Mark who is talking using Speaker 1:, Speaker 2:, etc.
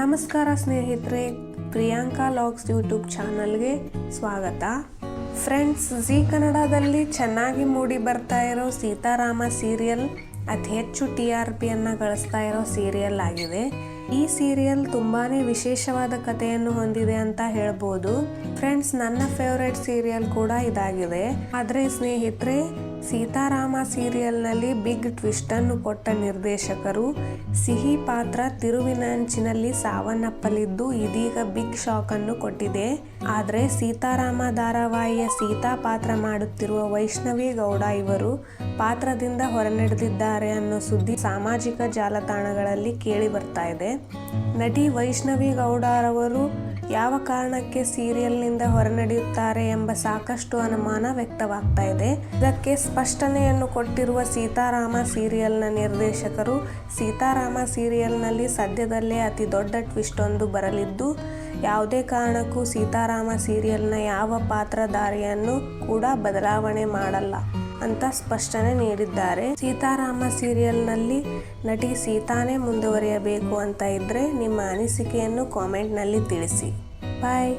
Speaker 1: ನಮಸ್ಕಾರ ಸ್ನೇಹಿತರೆ, Priyanka logs YouTube ಚಾನಲ್ಗೆ ಸ್ವಾಗತ. ಫ್ರೆಂಡ್ಸ್, ಜಿ ಕನ್ನಡದಲ್ಲಿ ಚೆನ್ನಾಗಿ ಮೂಡಿ ಬರ್ತಾ ಇರೋ ಸೀತಾರಾಮ ಸೀರಿಯಲ್, ಅತಿ ಹೆಚ್ಚು ಟಿ ಆರ್ ಪಿಯನ್ನು ಗಳಿಸ್ತಾ ಇರೋ ಸೀರಿಯಲ್ ಆಗಿದೆ. ಈ ಸೀರಿಯಲ್ ತುಂಬಾ ವಿಶೇಷವಾದ ಕಥೆಯನ್ನು ಹೊಂದಿದೆ ಅಂತ ಹೇಳ್ಬೋದು. ಫ್ರೆಂಡ್ಸ್, ನನ್ನ ಫೇವ್ರೆಟ್ ಸೀರಿಯಲ್ ಕೂಡ ಇದಾಗಿದೆ. ಆದರೆ ಸ್ನೇಹಿತರೆ ಸೀತಾರಾಮ ಸೀರಿಯಲ್ನಲ್ಲಿ ಬಿಗ್ ಟ್ವಿಸ್ಟ್ ಅನ್ನು ಕೊಟ್ಟ ನಿರ್ದೇಶಕರು, ಸಿಹಿ ಪಾತ್ರ ತಿರುವಿನಂಚಿನಲ್ಲಿ ಸಾವನ್ನಪ್ಪಲಿದ್ದು ಇದೀಗ ಬಿಗ್ ಶಾಕ್ ಅನ್ನು ಕೊಟ್ಟಿದೆ. ಆದರೆ ಸೀತಾರಾಮ ಧಾರಾವಾಹಿಯ ಸೀತಾ ಪಾತ್ರ ಮಾಡುತ್ತಿರುವ ವೈಷ್ಣವಿ ಗೌಡ ಇವರು ಪಾತ್ರದಿಂದ ಹೊರನಡೆದಿದ್ದಾರೆ ಅನ್ನೋ ಸುದ್ದಿ ಸಾಮಾಜಿಕ ಜಾಲತಾಣಗಳಲ್ಲಿ ಕೇಳಿ ಬರ್ತಾ ಇದೆ. ನಟಿ ವೈಷ್ಣವಿ ಗೌಡರವರು ಯಾವ ಕಾರಣಕ್ಕೆ ಸೀರಿಯಲ್ನಿಂದ ಹೊರನಡೆಯುತ್ತಾರೆ ಎಂಬ ಸಾಕಷ್ಟು ಅನುಮಾನ ವ್ಯಕ್ತವಾಗ್ತಾ ಇದೆ. ಇದಕ್ಕೆ ಸ್ಪಷ್ಟನೆಯನ್ನು ಕೊಟ್ಟಿರುವ ಸೀತಾರಾಮ ಸೀರಿಯಲ್ನ ನಿರ್ದೇಶಕರು, ಸೀತಾರಾಮ ಸೀರಿಯಲ್ನಲ್ಲಿ ಸದ್ಯದಲ್ಲೇ ಅತಿ ದೊಡ್ಡ ಟ್ವಿಸ್ಟ್ ಒಂದು ಬರಲಿದ್ದು, ಯಾವುದೇ ಕಾರಣಕ್ಕೂ ಸೀತಾರಾಮ ಸೀರಿಯಲ್ನ ಯಾವ ಪಾತ್ರಧಾರಿಯನ್ನು ಕೂಡ ಬದಲಾವಣೆ ಮಾಡಲ್ಲ. ಅಂತ ಸ್ಪಷ್ಟನೆ ನೀಡಿದ್ದಾರೆ. ಸೀತಾರಾಮ ಸೀರಿಯಲ್ನಲ್ಲಿ ನಟಿ ಸೀತಾನೇ ಮುಂದುವರಿಯಬೇಕು ಅಂತ ಇದ್ರೆ ನಿಮ್ಮ ಅನಿಸಿಕೆಯನ್ನು ಕಾಮೆಂಟ್ನಲ್ಲಿ ತಿಳಿಸಿ. ಬಾಯ್.